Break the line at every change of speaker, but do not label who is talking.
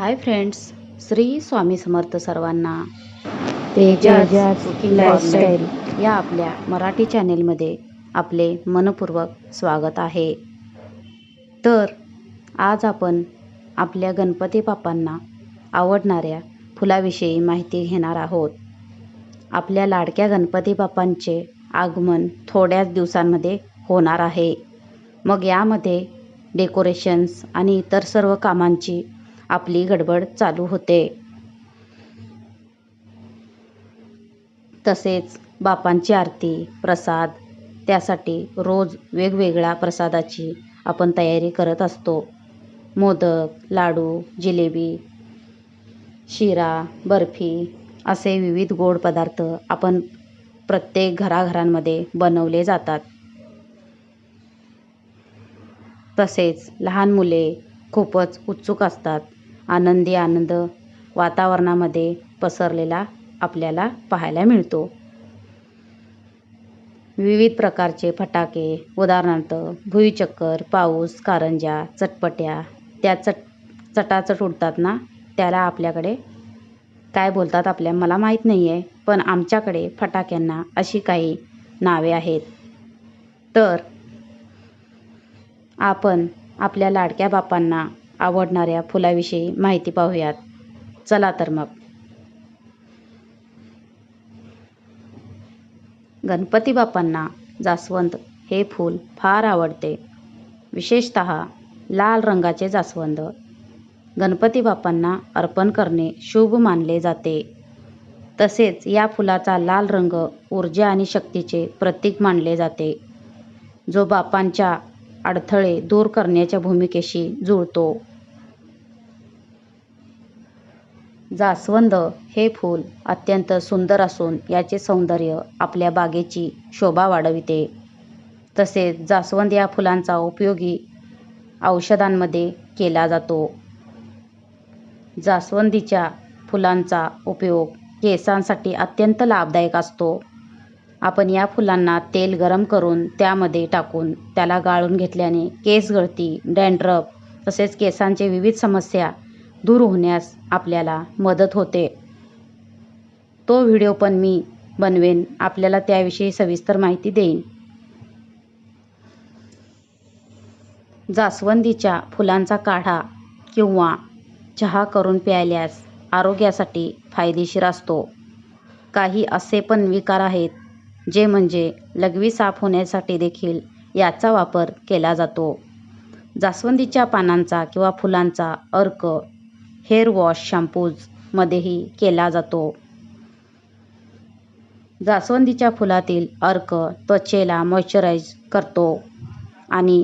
Hi friends Shri Swami Samarth सर्वांना.
तेजाज lifestyle
या आपल्या मराठी चॅनेलमध्ये आपले मनपूर्वक स्वागत आहे. तर आज आपण आपल्या गणपती बाप्पांना आवडणाऱ्या फुलाविषयी माहिती घेणार आहोत. आपल्या लाडक्या गणपती बाप्पांचे आगमन थोड्याच दिवसांमध्ये होणार आहे. मग यामध्ये डेकोरेशन्स आणि इतर सर्व कामांची आपली गडबड चालू होते. तसेच बापांची आरती प्रसाद त्यासाठी रोज वेगवेगळ्या प्रसादाची आपण तयारी करत असतो. मोदक लाडू जिलेबी शिरा बर्फी असे विविध गोड पदार्थ आपण प्रत्येक घराघरांमध्ये बनवले जातात. तसेच लहान मुले खूपच उत्सुक असतात. आनंदी आनंद वातावरणामध्ये पसरलेला आपल्याला पाहायला मिळतो. विविध प्रकारचे फटाके उदाहरणार्थ भुईचक्कर पाऊस कारंजा चटपट्या त्या चट चटाचट उडतात ना? त्याला आपल्याकडे काय बोलतात आपल्या? मला माहीत नाही आहे पण आमच्याकडे फटाक्यांना अशी काही नावे आहेत. तर आपण आपल्या लाडक्या बापांना आवडणाऱ्या फुलाविषयी माहिती पाहूयात. चला तर मग. गणपती बाप्पांना जास्वंद हे फूल फार आवडते. विशेषत लाल रंगाचे जास्वंद. गणपती बाप्पांना अर्पण करणे शुभ मानले जाते. तसेच या फुलाचा लाल रंग ऊर्जा आणि शक्तीचे प्रतीक मानले जाते. जो बापांच्या अडथळे दूर करण्याच्या भूमिकेशी जुळतो. जास्वंद हे फूल अत्यंत सुंदर असून याचे सौंदर्य आपल्या बागेची शोभा वाढविते. तसेच जास्वंद या फुलांचा उपयोगी औषधांमध्ये केला जातो. जास्वंदीच्या फुलांचा उपयोग केसांसाठी अत्यंत लाभदायक असतो. आपण या फुलांना तेल गरम करून त्यामध्ये टाकून त्याला गाळून घेतल्याने केस गळती डॅन्ड्रफ तसेच केसांचे विविध समस्या दूर होण्यास आपल्याला मदत होते. तो व्हिडिओ पण मी बनवेन. आपल्याला त्याविषयी सविस्तर माहिती देईन. जास्वंदीच्या फुलांचा काढा किंवा चहा करून प्यायल्यास आरोग्यासाठी फायदेशीर असतो. काही असे पण विकार आहेत जे म्हणजे लघवी साफ होण्यासाठी देखील याचा वापर केला जातो. जास्वंदीच्या पानांचा किंवा फुलांचा अर्क हेअर वॉश शॅम्पूजमध्येही केला जातो. जास्वंदीच्या फुलातील अर्क त्वचेला मॉइश्चराईज करतो आणि